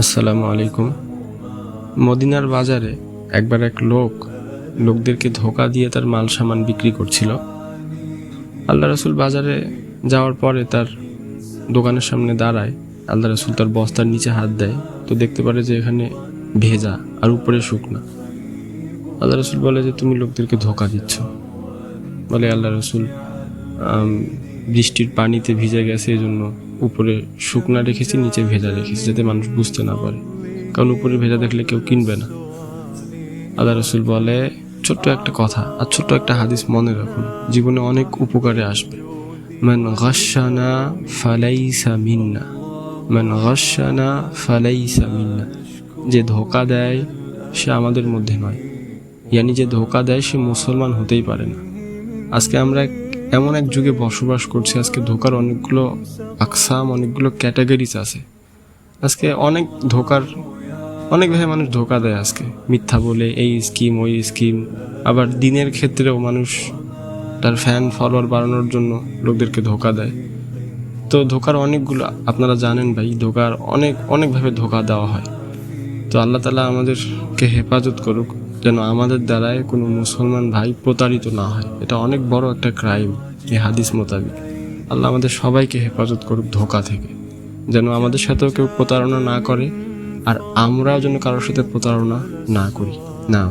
আসসালামু আলাইকুম। মদিনার বাজারে একবার এক লোক লোকদেরকে ধোকা দিয়ে তার মাল সামান বিক্রি করছিল। আল্লাহ রসুল বাজারে যাওয়ার পরে তার দোকানের সামনে দাঁড়ায়। আল্লাহ রসুল তার বস্তার নিচে হাত দেয়। তো দেখতে পারে যে এখানে ভেজা আর উপরে শুকনা। আল্লাহ রসুল বলে যে, তুমি লোকদেরকে ধোকা দিচ্ছ। বলে আল্লাহ রসুল বৃষ্টির পানিতে ভিজে গেছে এই জন্য উপরে শুকনা রেখেছি, নিচে ভেজা রেখেছি, যাতে মানুষ বুঝতে না পারে। কারণ উপরে ভেজা দেখলে কেউ কিনবে না। আল্লাহ রসুল বলে, ছোট্ট একটা কথা আর ছোট্ট একটা হাদিস মনে রাখুন। জীবনে অনেক উপকারে আসবে। মান গসানা ফালাইসা মিন্না। মান গসানা ফালাইসা মিন্না। যে ধোকা দেয়, সে আমাদের মধ্যে নয়। ইয়ানি যে ধোকা দেয়, সে মুসলমান হতেই পারে না। আজকে আমরা এমন এক যুগে বসবাস করছি। আজকে ধোকার অনেকগুলো আকসাম, অনেকগুলো ক্যাটাগরিজ আছে। আজকে অনেক ধোকার অনেকভাবে মানুষ ধোকা দেয় আজকে। মিথ্যা বলে, এই স্কিম ওই স্কিম আবার দিনের ক্ষেত্রেও মানুষ তার ফ্যান ফলোয়ার বাড়ানোর জন্য লোকদেরকে ধোকা দেয়। তো ধোকার অনেকগুলো, আপনারা জানেন ভাই, ধোকার অনেক, অনেকভাবে ধোকা দেওয়া হয়। তো আল্লাহ তালা আমাদেরকে হেফাজত করুক। যেন আমাদের দ্বারায় কোনো মুসলমান ভাই প্রতারিত না হয়। এটা অনেক বড় একটা ক্রাইম এই হাদিস মোতাবেক। আল্লাহ আমাদের সবাইকে হেফাজত করুক ধোকা থেকে, যেন আমাদের সাথেও কেউ প্রতারণা না করে, আর আমরাও যেন কারোর সাথে প্রতারণা না করি। না